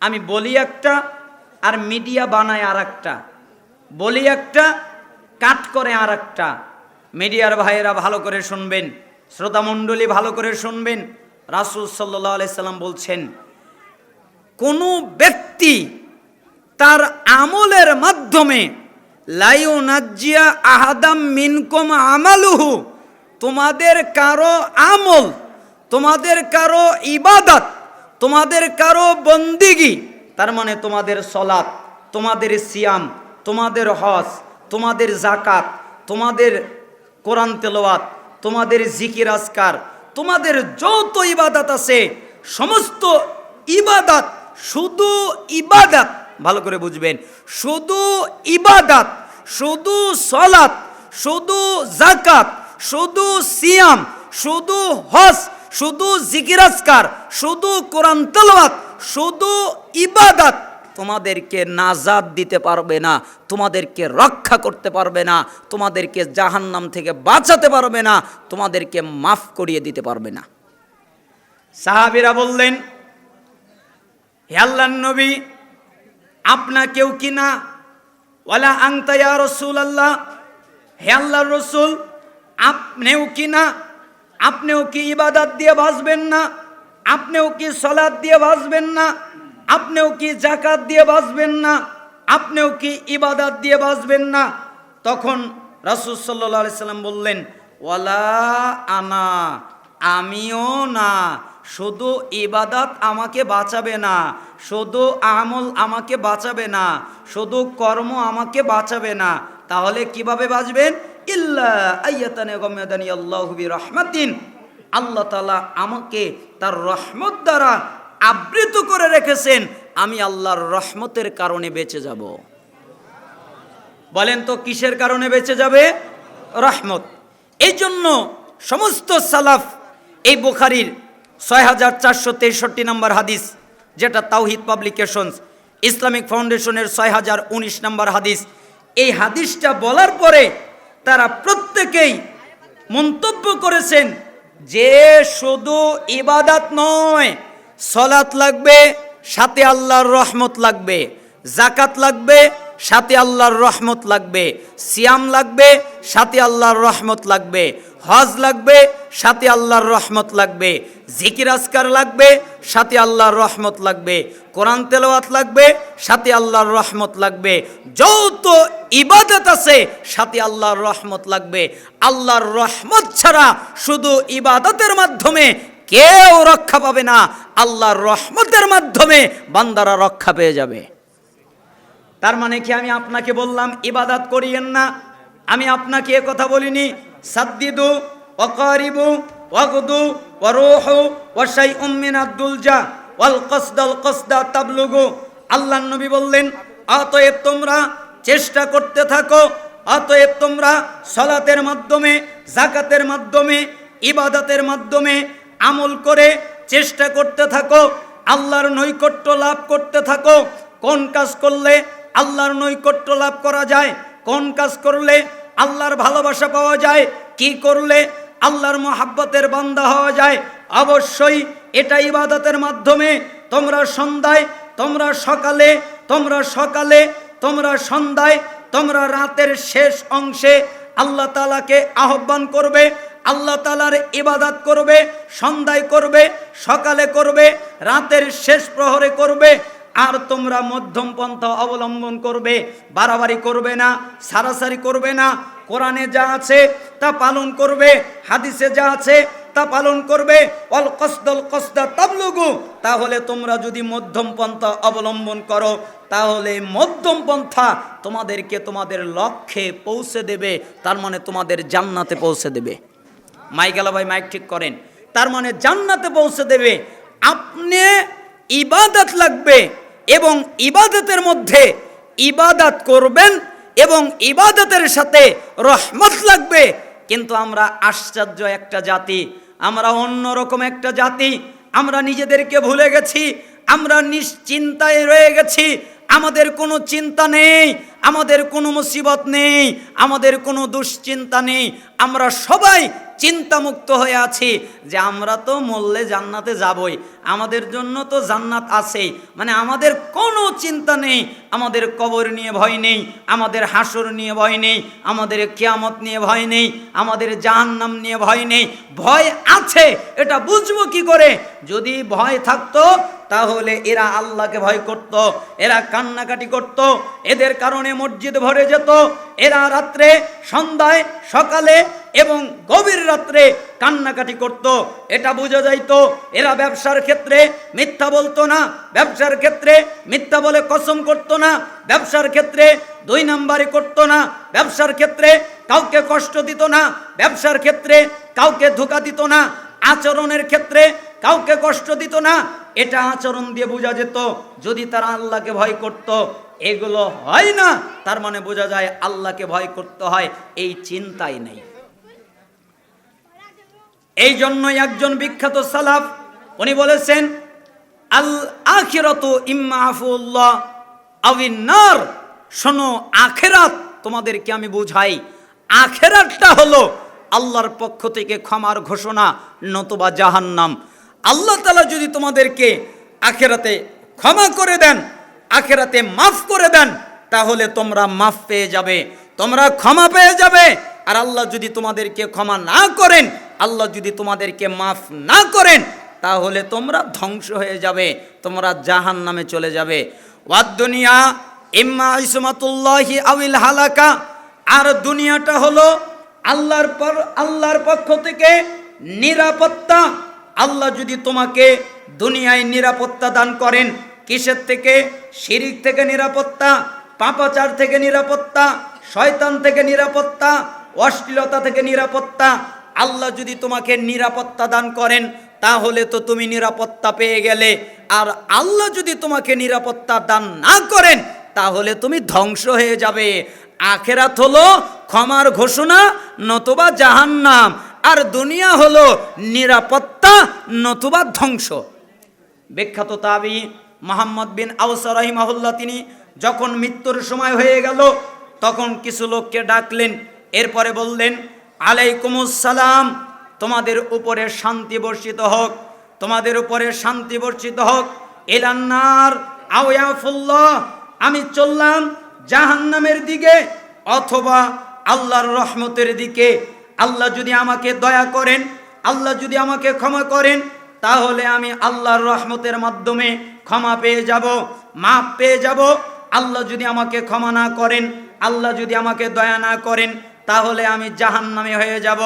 আমি বলি একটা আর মিডিয়া বানায় আর একটা বলি একটা, কাট করে আর একটা মিডিয়ার ভাইয়েরা ভালো করে শুনবেন, শ্রোতামণ্ডলী ভালো করে শুনবেন। রাসুল সাল্লাহ আলাইসাল্লাম বলছেন, কোনো ব্যক্তি তার আমলের মাধ্যমে লাইউ নাজিয়া আহাদাম মিনকম আমালুহু, তোমাদের কারও আমল, তোমাদের কারও ইবাদত তোমাদের কারও বন্দিগি, তার মানে তোমাদের সলাৎ, তোমাদের সিয়াম, তোমাদের হজ, তোমাদের জাকাত তোমাদের কোরআন তেলাওয়াত, তোমাদের জিকির আজকার, তোমাদের যত ইবাদত আছে, সমস্ত ইবাদত, শুধু ইবাদত, ভালো করে বুঝবেন, শুধু ইবাদত, শুধু সলাত শুধু জাকাত শুধু সিয়াম, শুধু হজ শুধু জিকিরাজকার, শুধু কোরআন তেলাওয়াত, শুধু ইবাদত তোমাদেরকে নাজাদ দিতে পারবে না, তোমাদেরকে রক্ষা করতে পারবে না, তোমাদেরকে জাহান্নাম থেকে বাঁচাতে পারবে না, তোমাদেরকে মাফ করিয়ে দিতে পারবে না। সাহাবিরা বললেন, হে আল্লাহর নবী আপনাকেও কি না? ওয়ালা আংতায়া রসুল আল্লাহ হে আল্লাহর রসুল, আপনিও কি না? আপনিও কি ইবাদত দিয়ে বাঁচবেন না? আপনিও কি সলাদ দিয়ে বাঁচবেন না? আপনিও কি জাকাত দিয়ে বাঁচবেন না? আপনিও কি ইবাদত দিয়ে বাঁচবেন না? তখন রাসুল সাল্লাহ সাল্লাম বললেন, ওয়ালা আনা, আমিও না। শুধু ইবাদাত আমাকে বাঁচাবে না, শুধু আমল আমাকে বাঁচাবে না, শুধু কর্ম আমাকে বাঁচাবে না। তাহলে কীভাবে বাঁচবেন? রহমাতিন আল্লাহ তালা আমাকে তার রহমত দ্বারা আবৃত করে রেখেছেন, আমি আল্লাহর রহমতের কারণে বেঁচে যাব। বলেন তো কিসের কারণে বেঁচে যাবে? রহমত। এই জন্য সমস্ত সালাফ, এই বোখারির ছয় হাজার চারশো তেষট্টি নম্বর হাদিস, যেটা তাওহিদ পাবলিকেশনস, ইসলামিক ফাউন্ডেশনের ছয় হাজার উনিশ নম্বর হাদিস, এই হাদিসটা বলার পরে তারা প্রত্যেকেই মন্তব্য করেছেন যে শুধু ইবাদাত নয় সলাত লাগবে, সাথে আল্লাহর রহমত লাগবে জাকাত লাগবে সাথে আল্লাহর রহমত লাগবে। সিয়াম লাগবে, সাথে আল্লাহর রহমত লাগবে। হজ লাগবে, সাথে আল্লাহর রহমত লাগবে। জিকির আসকার লাগবে, সাথে আল্লাহর রহমত লাগবে। কোরআন তেলাওয়াত লাগবে, সাথে আল্লাহর রহমত লাগবে। যত ইবাদত আছে, সাথে আল্লাহর রহমত লাগবে। আল্লাহর রহমত ছাড়া শুধু ইবাদতের মাধ্যমে কেউ রক্ষা পাবে না। আল্লাহর রহমতের মাধ্যমে বান্দারা রক্ষা পেয়ে যাবে। তার মানে কি আমি আপনাকে বললাম, ইবাদাত করিয়েন না। আমি আপনাকে কথা বলিনি, সাদ্দিদু অকারিবু ওয়াগদু ওয়ারুহু ওয়াশাই উম্মিন আব্দুল জা ওয়াল কসদাল কসদা তাবলুগু। আল্লাহ নবী বললেন, অতএব তোমরা চেষ্টা করতে থাকো, অতএব তোমরা সলাতের মাধ্যমে জাকাতের মাধ্যমে, ইবাদতের মাধ্যমে আমল করে চেষ্টা করতে থাকো, আল্লাহর নৈকট্য লাভ করতে থাকো। কোন কাজ করলে আল্লাহর নৈকট্য লাভ করা যায়। কোন কাজ করলে আল্লাহর ভালোবাসা পাওয়া যায়? কি করলে আল্লাহর মোহাব্বতের বান্দা হওয়া যায়? অবশ্যই এটা ইবাদতের মাধ্যমে। তোমরা সন্ধ্যায়, তোমরা সকালে তোমরা সকালে, তোমরা সন্ধ্যায়, তোমরা রাতের শেষ অংশে আল্লাহ তালাকে আহ্বান করবে, আল্লাহ তালার ইবাদাত করবে, সন্ধ্যায় করবে, সকালে করবে, রাতের শেষ প্রহরে করবে আর তোমরা মধ্যম পন্থা অবলম্বন করবে, বাড়াবাড়ি করবে না, সারাসারি করবে না, কোরআনে যা আছে তা পালন করবে, হাদিসে যা আছে তা পালন করবে অল কসদল কসদা তাবলুগু। তাহলে তোমরা যদি মধ্যম পন্থা অবলম্বন করো, তাহলে মধ্যম পন্থা তোমাদেরকে তোমাদের লক্ষ্যে পৌঁছে দেবে, তার মানে তোমাদের জান্নাতে পৌঁছে দেবে। মাইক আলা ভাই, মাইক ঠিক করেন। তার মানে জান্নাতে পৌঁছে দেবে। আপনি ইবাদত লাগবে এবং ইবাদতের মধ্যে ইবাদত করবেন এবং ইবাদতের সাথে রহমত লাগবে। কিন্তু আমরা আশ্চর্য একটা জাতি, আমরা অন্যরকম একটা জাতি, আমরা নিজেদেরকে ভুলে গেছি, আমরা নিশ্চিন্তায় রয়ে গেছি, আমাদের কোনো চিন্তা নেই, আমাদের কোনো মুসিবত নেই, আমাদের কোনো দুশ্চিন্তা নেই, আমরা সবাই চিন্তামুক্ত হয়ে আছি যে আমরা তো মরলে জান্নাতে যাবই। আমাদের জন্য তো জান্নাত আছেই। মানে আমাদের কোনো চিন্তা নেই আমাদের কবর নিয়ে ভয় নেই, আমাদের হাসর নিয়ে ভয় নেই, আমাদের কেয়ামত নিয়ে ভয় নেই, আমাদের জাহান্নাম নিয়ে ভয় নেই। ভয় আছে, এটা বুঝব কি করে? যদি ভয় থাকতো, তাহলে এরা আল্লাহকে ভয় করত, এরা কান্নাকাটি করত, এদের কারণে মসজিদ ভরে যেত। এরা রাত্রে, সন্ধ্যায়, সকালে এবং গভীর রাত্রে কান্নাকাটি করত, এটা বোঝা যাইতো, এরা ব্যবসার ক্ষেত্রে মিথ্যা বলতো না, ব্যবসার ক্ষেত্রে মিথ্যা বলে কসম করতো না, ব্যবসার ক্ষেত্রে দুই নাম্বারে করতো না, ব্যবসার ক্ষেত্রে কাউকে কষ্ট দিত না, ব্যবসার ক্ষেত্রে কাউকে ধোকা দিত না, আচরণের ক্ষেত্রে কাউকে কষ্ট দিত না, এটা আচরণ দিয়ে বোঝা যেত, যদি তারা আল্লাহকে ভয় করত, এগুলো হয় না, তার মানে বোঝা যায় আল্লাহকে ভয় করতে হয়, এই চিন্তাই নেই। এই জন্যই একজন বিখ্যাত সালাফ, উনি বলেছেন, আল আখিরত ইম্মা আফুল্লাহ আবিনার শোনো, আখেরাত তোমাদেরকে আমি বুঝাই, আখেরাতটা হলো আল্লাহর পক্ষ থেকে ক্ষমার ঘোষণা, নতুবা জাহান্নাম। আল্লাহ তালা যদি তোমাদেরকে আখেরাতে ক্ষমা করে দেন, আখেরাতে মাফ করে দেন, তাহলে তোমরা মাফ পেয়ে যাবে, তোমরা ক্ষমা পেয়ে যাবে। আর আল্লাহ যদি তোমাদেরকে ক্ষমা না করেন আল্লাহ যদি তোমাদেরকে মাফ না করেন, তাহলে তোমরা ধ্বংস হয়ে যাবে, তোমরা জাহান নামে চলে যাবে। ওয়াদ দুনিয়া, ইম্মা ইসমাতুল্লাহি আউল হালাকা, আর দুনিয়াটা হলো আল্লাহর পর, আল্লাহর পক্ষ থেকে নিরাপত্তা। আল্লাহ যদি তোমাকে দুনিয়ায় নিরাপত্তা দান করেন, কিসের থেকে? শিরিক থেকে নিরাপত্তা, পাপাচার থেকে নিরাপত্তা, শয়তান থেকে নিরাপত্তা, অশ্লীলতা থেকে নিরাপত্তা আল্লাহ যদি তোমাকে নিরাপত্তা দান করেন, তাহলে তো তুমি নিরাপত্তা পেয়ে গেলে। আর আল্লাহ যদি তোমাকে নিরাপত্তা দান না করেন, তাহলে তুমি ধ্বংস হয়ে যাবে। আখেরাত হলো ক্ষমার ঘোষণা, নতুবা জাহান্নাম। আর দুনিয়া হলো নিরাপত্তা, নতুবা ধ্বংস। বিখ্যাত তাবি মোহাম্মদ বিন আউসা রহিমাহুল্লাহ, তিনি যখন মৃত্যুর সময় হয়ে গেল, তখন কিছু লোককে ডাকলেন, এরপরে বললেন আলাইকুমুসালাম তোমাদের উপরে শান্তি বর্ষিত হোক, তোমাদের উপরে শান্তি বর্ষিত হোক। এলান্নার আউয়াফুল্লাহ আমি চললাম জাহান্নামের দিকে অথবা আল্লাহর রহমতের দিকে। আল্লাহ যদি আমাকে দয়া করেন, আল্লাহ যদি আমাকে ক্ষমা করেন, তাহলে আমি আল্লাহর রহমতের মাধ্যমে ক্ষমা পেয়ে যাব মাপ পেয়ে যাব। আল্লাহ যদি আমাকে ক্ষমা না করেন, আল্লাহ যদি আমাকে দয়া না করেন তাহলে আমি জাহান নামে হয়ে যাব।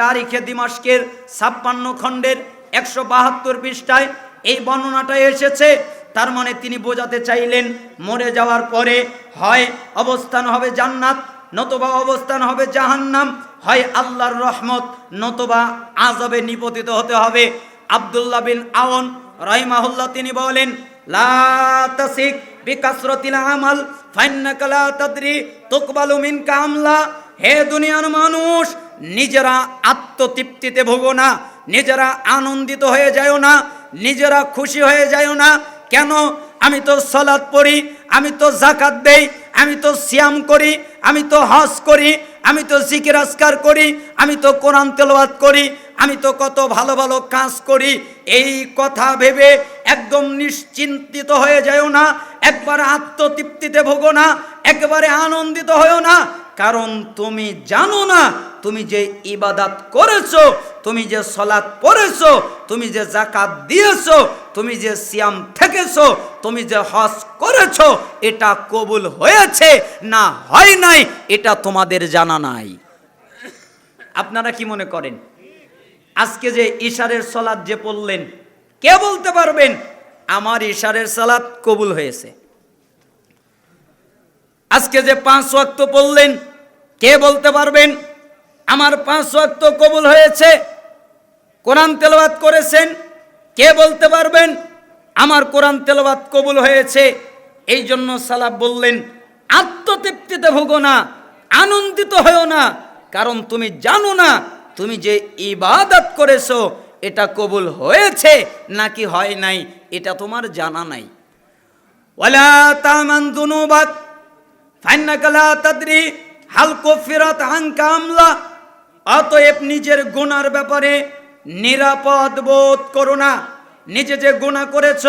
তারিখে দিমাস্কের ছাপ্পান্ন খণ্ডের একশো বাহাত্তর পৃষ্ঠায় এই বর্ণনাটা এসেছে। তার মানে তিনি বোঝাতে চাইলেন, মরে যাওয়ার পরে হয় অবস্থান হবে জান্নাত, নতুবা অবস্থান হবে জাহান্নাম, হয় আল্লাহর রহমত, নতুবা আজবে নিপতিত হতে হবে। আব্দুল্লাহ বিন আওন রহিমাহুল্লাহ তিনি বলেন লা তাসিক আমাল, ফাইন্নাকা লা তাদরি তুকবালু মিনকা হে দুনিয়ার মানুষ, নিজেরা আত্মতৃপ্তিতে ভোগো না, নিজেরা আনন্দিত হয়ে যায়ও না, নিজেরা খুশি হয়ে যায়ও না। কেন? আমি তো সলাদ পড়ি, আমি তো জাকাত দেই আমি তো শ্যাম করি, আমি তো হজ করি, আমি তো জিকির আসকার করি, আমি তো কোরআন তেলবাদ করি, আমি তো কত ভালো ভালো কাজ করি, এই কথা ভেবে একদম নিশ্চিন্তিত হয়ে যায়ও না, একবার আত্মতৃপ্তিতে ভোগো না, একবারে আনন্দিত হয়েও না কারণ তুমি জানো না, তুমি যে ইবাদাত করেছ, তুমি যে সলাৎ পড়েছো, তুমি যে জাকাত দিয়েছ, তুমি যে সিয়াম থেকেছো, তুমি যে হজ করেছ, এটা কবুল হয়েছে না হয় নাই, এটা তোমাদের জানা নাই। আপনারা কি মনে করেন? আজকে যে ইশারের সলাদ যে পড়লেন, কে বলতে পারবেন? আমার ইশারের সালাত কবুল হয়েছে। আজকে যে পাঁচ ওয়াক্ত পড়লেন কে বলতে পারবেন? আমার পাঁচ ওয়াক্ত কবুল হয়েছে। কোরআন তেলাওয়াত করেছেন। কে বলতে পারবেন? আমার কোরআন তেলাওয়াত কবুল হয়েছে। এই জন্য সালাব বললেন, আত্মতৃপ্তিতে ভোগো না, আনন্দিত হয়েও না, কারণ তুমি জানো না, তুমি যে ইবাদত করেছ, এটা কবুল হয়েছে নাকি হয় নাই, এটা তোমার জানা নাই। ওয়ালা তামান দুনুবাত ফাইনাকালা তাদরি হালকো ফিরাত হাঙ্কা আমলা? অতএব নিজের গুনার ব্যাপারে নিরাপদ বোধ করো না। নিজে যে গুণা করেছ,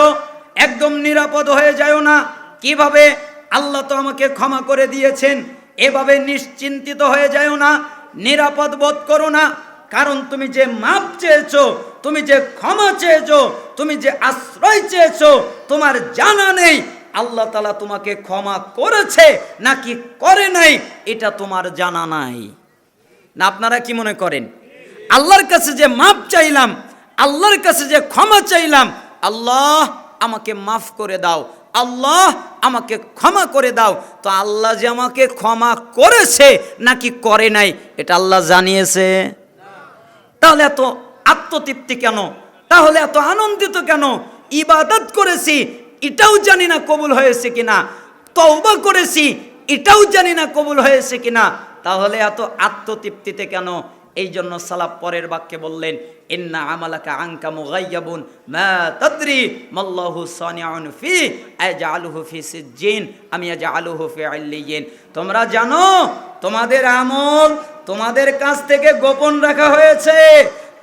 একদম নিরাপদ হয়ে যাও না। কীভাবে? আল্লাহ তো আমাকে ক্ষমা করে দিয়েছেন। এভাবে নিশ্চিন্তিত হয়ে যাও না। নিরাপদ বোধ করো না। কারণ তুমি যে মাপ চেয়েছো, তুমি যে ক্ষমা চেয়েছো, তুমি যে আশ্রয় চেয়েছো, তোমার জানা নেই। আল্লাহ তালা তোমাকে ক্ষমা করেছে নাকি করে নাই, এটা তোমার জানা নাই। না, আপনারা কি মনে করেন? আল্লাহর কাছে যে মাপ চাইলাম, আল্লাহর কাছে যে ক্ষমা চাইলাম, আল্লাহ আমাকে মাফ করে দাও, আল্লাহ আমাকে ক্ষমা করে দাও। তো আল্লাহ যে আমাকে ক্ষমা করেছে নাকি করে নাই, এটা আল্লাহ জানিয়েছে। তাহলে এত আত্মতৃপ্তি কেন? তাহলে এত আনন্দিত কেন? ইবাদত করেছি এটাও জানি না কবুল হয়েছে কিনা। তওবা করেছি, এটাও জানি না কবুল হয়েছে কিনা। তাহলে এত আত্মতৃপ্তিতে কেন এই জন্য সালাপ পরের বাক্যে বললেন, ইন্না আমালাকা আনকা মুগাইয়াবুন, মা তাদরি, মাল্লাহু সানিউন ফি, আজআলুহু ফি সিজ্জিন, আমি আজআলুহু ফি আল্লিয়িন তোমরা জানো, তোমাদের আমল তোমাদের কাছ থেকে গোপন রাখা হয়েছে।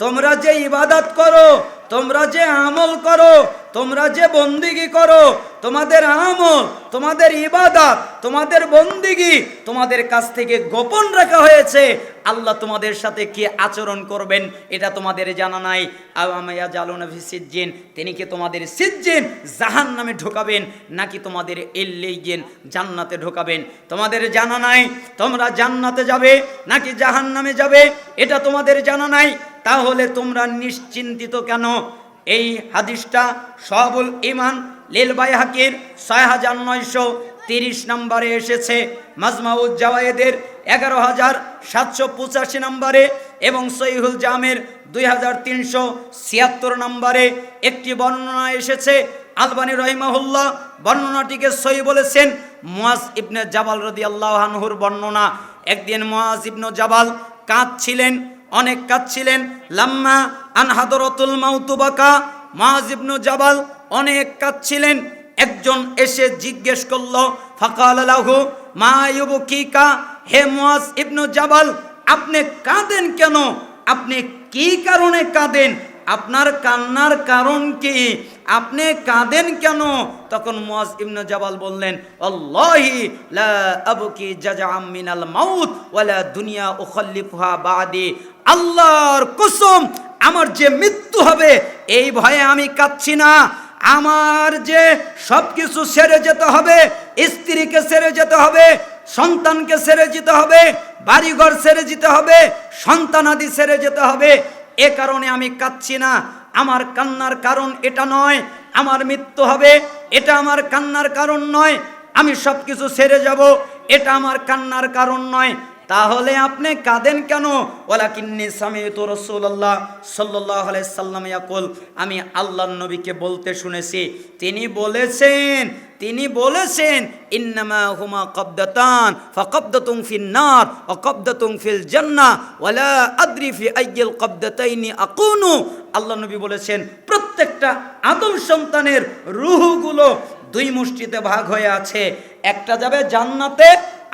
তোমরা যে ইবাদত করো, তোমরা যে আমল করো তোমরা যে বন্দিগি করো, তোমাদের আমল, তোমাদের ইবাদত, তোমাদের বন্দিগি, তোমাদের কাছ থেকে গোপন রাখা হয়েছে, আল্লাহ তোমাদের সাথে কি আচরণ করবেন, এটা তোমাদের জানা নাই। আওয়ামাইয়া জালুনভি সিজ্জিন, তিনি কি তোমাদের সিজ্জিন জাহান নামে ঢোকাবেন, নাকি তোমাদের এল্লেইগেন জান্নাতে ঢোকাবেন? তোমাদের জানা নাই, তোমরা জান্নাতে যাবে, নাকি জাহান নামে যাবে, এটা তোমাদের জানা নাই? তাহলে তোমরা নিশ্চিন্তিত কেন? এই হাদিসটা সবুল ইমান লীলবাই হাকির ছয় হাজার নয়শো তিরিশ নম্বরে এসেছে। মাজমাউদ জাওয়ায়েদের এগারো হাজার সাতশো পঁচাশি নম্বরে এবং সহিহুল জামের দুই হাজার তিনশো ছিয়াত্তর নম্বরে একটি বর্ণনা এসেছে। আলবানী রহিমাহুল্লাহ বর্ণনাটিকে সই বলেছেন মুয়াজ ইবনে জাবাল রদি আল্লাহানহুর বর্ণনা। একদিন মুয়াজ ইবনু জাবাল কাঁদছিলেন অনেক কাঁদছিলেন। লাম্মা আনহাদরতুল মাউতুবাকা মাহাজিবন জাবাল অনেক কাঁদছিলেন। একজন এসে জিজ্ঞেস করল, ফাকাল লাহু, মা ইউবকিকা? হে মুয়াজ ইবনু জাবাল, আপনি কাঁদেন কেন? আপনি কি কারণে কাঁদেন? আপনার কান্নার কারণ কি? আপনি কাঁদেন কেন? তখন মুয়াজ ইবনু জাবাল বললেন, আল্লাহি লা আবকি জাজাআম মিনাল মাউত ওয়ালা দুনিয়া উখাল্লিফুহা বাদি। আল্লাহর কসম, আমার যে মৃত্যু হবে, এই ভয়ে আমি কাঁদছি না। আমার যে সব কিছু সেরে যেতে হবে, স্ত্রীকে সেরে যেতে হবে, সন্তানকে সেরে যেতে হবে, বাড়িঘর সেরে যেতে হবে, সন্তানাদি সেরে যেতে হবে এ কারণে আমি কাঁদছি না। আমার কান্নার কারণ এটা নয়, আমার মৃত্যু হবে, এটা আমার কান্নার কারণ নয়, আমি সব কিছু সেরে যাব, এটা আমার কান্নার কারণ নয়। তাহলে আপনি কাঁদেন কেন? ওলা কিন্নি স্বামী তো রসুল্লাহ সাল্লাহ সাল্লাম ইয়াকুল, আমি আল্লাহ নবীকে বলতে শুনেছি। তিনি বলেছেন তিনি বলেছেন, ইন্নামা হুমা কব্দাতান ফাকব্দাতুং ফিন নার ও কব্দাতুং ফিল জান্নাহ ওয়ালা আদ্রি ফি আইয়িল কব্দাতাইনি আকুনু। আল্লাহ নবী বলেছেন, প্রত্যেকটা আদম সন্তানের রুহগুলো দুই মুষ্টিতে ভাগ হয়ে আছে। একটা যাবে জান্নাতে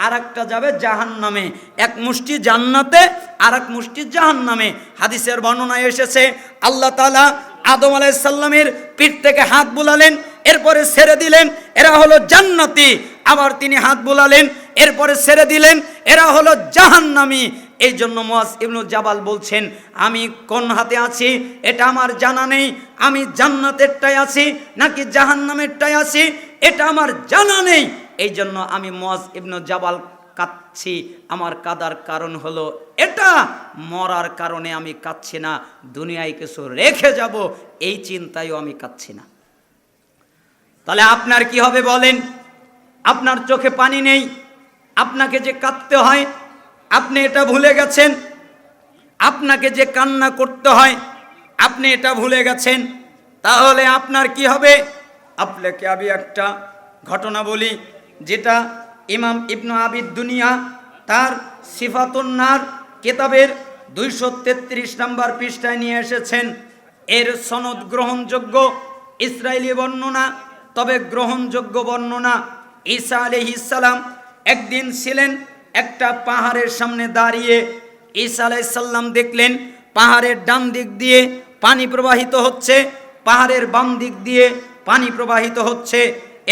আর একটা যাবে জাহান নামে এক মুষ্টি জান্নাতে আর এক মুষ্টি জাহান নামে হাদিসের বর্ণনায় এসেছে, আল্লাহ তালা আদম আলাইসাল্লামের পিঠ থেকে হাত বুলালেন, এরপরে ছেড়ে দিলেন, এরা হলো জান্নাতি। আবার তিনি হাত বুলালেন, এরপরে ছেড়ে দিলেন, এরা হলো জাহান্নামি। এই জন্য মোয়াজ ইবনুল জাবাল বলছেন, আমি কোন হাতে আছি? এটা আমার জানা নেই। আমি জান্নাতেরটাই আছি নাকি জাহান্নামেরটাই আছি? এটা আমার জানা নেই। এই জন্য আমি মোয়াজ ইবনু জাবাল কাঁদছি। আমার কাদার কারণ হলো এটা। মরার কারণে আমি কাঁদছি না, দুনিয়ায় কিছু রেখে যাব, এই চিন্তায়ও আমি কাঁদছি না। তাহলে আপনার কি হবে বলেন? আপনার চোখে পানি নেই, আপনাকে যে কাঁদতে হয়, আপনি এটা ভুলে গেছেন, আপনাকে যে কান্না করতে হয়, আপনি এটা ভুলে গেছেন, তাহলে আপনার কি হবে? আপনাকে আমি একটা ঘটনা বলি যেটা ইমাম ইবনু আবিদ দুনিয়া তার সিফাতুন্নার কেতাবের দুইশো তেত্রিশ নম্বর পৃষ্ঠায় নিয়ে এসেছেন। এর সনদ গ্রহণযোগ্য ইসরায়েলি বর্ণনা, তবে গ্রহণযোগ্য বর্ণনা, ঈসা আলহিসাল্লাম একদিন ছিলেন একটা পাহাড়ের সামনে দাঁড়িয়ে, ঈসা আলাইসাল্লাম দেখলেন পাহাড়ের ডান দিক দিয়ে পানি প্রবাহিত হচ্ছে, পাহাড়ের বাম দিক দিয়ে পানি প্রবাহিত হচ্ছে।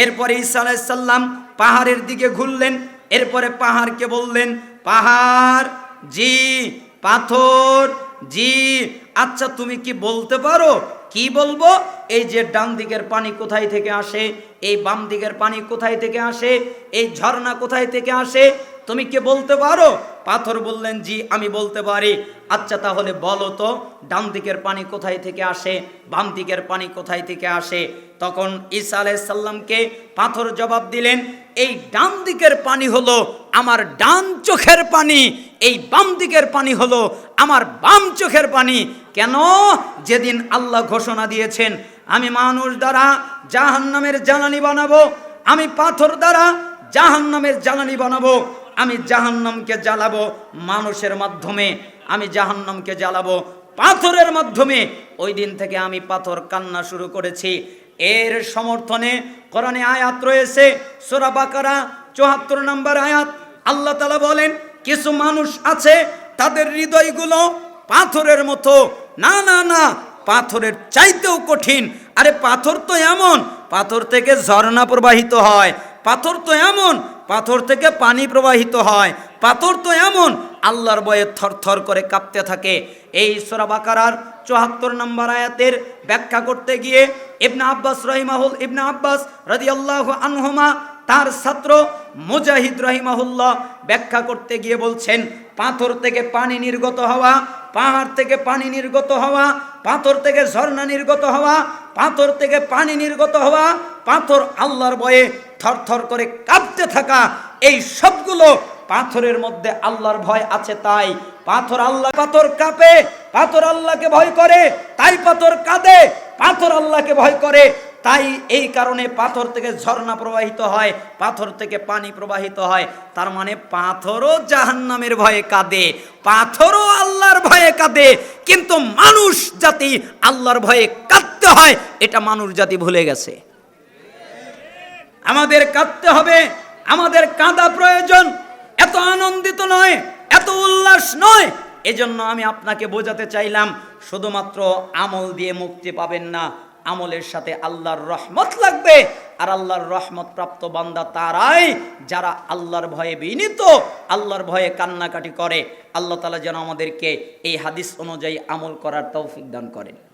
এরপরে ঈসা আলাইসাল্লাম পাহাড়ের দিকে ঘুরলেন, এরপরে পাহাড়কে বললেন, পাহাড়, জি, পাথর, জি আচ্ছা তুমি কি বলতে পারো? কি বলব? এই যে ডান দিকের পানি কোথায় থেকে আসে? এই বাম দিকের পানি কোথায় থেকে আসে? এই ঝর্ণা কোথায় থেকে আসে? তুমি কে বলতে পারো? পাথর বললেন, জি, আমি বলতে পারি। আচ্ছা তাহলে বলো তো, ডান দিকের পানি কোথায় থেকে আসে? বাম দিকের পানি কোথায় থেকে আসে? তখন ঈসা আলাইসাল্লামকে পাথর জবাব দিলেন, এই ডান দিকের পানি হলো আমার ডান চোখের পানি, এই বাম দিকের পানি হলো আমার বাম চোখের পানি। কেন? যেদিন আল্লাহ ঘোষণা দিয়েছেন, আমি মানুষ দ্বারা জাহান্নামের জ্বালানি বানাবো, আমি পাথর দ্বারা জাহান্নামের জ্বালানি বানাবো। আমি জাহান্নামকে জ্বালাবো মানুষের মাধ্যমে, আমি জাহান্নামকে জ্বালাবো পাথরের মাধ্যমে। ওই দিন থেকে আমি পাথর কান্না শুরু করেছি। এর সমর্থনে কোরআনে আয়াত রয়েছে, সোরা বাকারা, চুয়াত্তর নম্বর আয়াত। আল্লাহ তালা বলেন, কিছু মানুষ আছে, তাদের হৃদয়গুলো পাথরের মতো। না না না, পাথরের চাইতেও কঠিন। আরে পাথর তো এমন, পাথর থেকে ঝর্ণা প্রবাহিত হয়। পাথর তো এমন পাথর থেকে পানি প্রবাহিত হয়। পাথর তো এমন, আল্লাহর বয়ে থরথর করে কাঁপতে থাকে। এই সোরা বাকারার চুয়াত্তর নম্বর আয়াতের ব্যাখ্যা করতে গিয়ে ইবনা আব্বাস রহিমাহুল, ইবনা আব্বাস রাদিয়াল্লাহু আনহুমা, তার ছাত্র মুজাহিদ রহিমাহুল্লাহ ব্যাখ্যা করতে গিয়ে বলছেন, পাথর থেকে পানি নির্গত হওয়া, পাহাড় থেকে পানি নির্গত হওয়া, পাথর থেকে ঝর্ণা নির্গত হওয়া, পাথর থেকে পানি নির্গত হওয়া, পাথর আল্লাহর বয়ে থরথর করে কাঁপতে থাকা এই সবগুলো পাথরের মধ্যে আল্লাহর ভয় আছে তাই পাথর আল্লাহ পাথর কাঁপে, পাথর আল্লাহকে ভয় করে, তাই পাথর কাঁদে, পাথর আল্লাহকে ভয় করে, তাই এই কারণে পাথর থেকে ঝর্ণা প্রবাহিত হয়, পাথর থেকে পানি প্রবাহিত হয়। তার মানে পাথরও জাহান্নামের ভয়ে কাঁদে, পাথরও আল্লাহর ভয়ে কাঁদে, কিন্তু মানুষ জাতি আল্লাহর ভয়ে কাঁদতে হয়, এটা মানুষ জাতি ভুলে গেছে। আমাদের কাঁদতে হবে, আমাদের কাঁদা প্রয়োজন। এত আনন্দিত নয়, এত উল্লাস নয়। এজন্য আমি আপনাকে বোঝাতে চাইলাম, শুধুমাত্র আমল দিয়ে মুক্তি পাবেন না, আমলের সাথে আল্লাহর রহমত লাগবে। আর আল্লাহর রহমত প্রাপ্ত বান্দা তারাই যারা আল্লাহর ভয়ে বিনীত, আল্লাহর ভয়ে কান্নাকাটি করে। আল্লাহ তালা যেন আমাদেরকে এই হাদিস অনুযায়ী আমল করার তৌফিক দান করেন।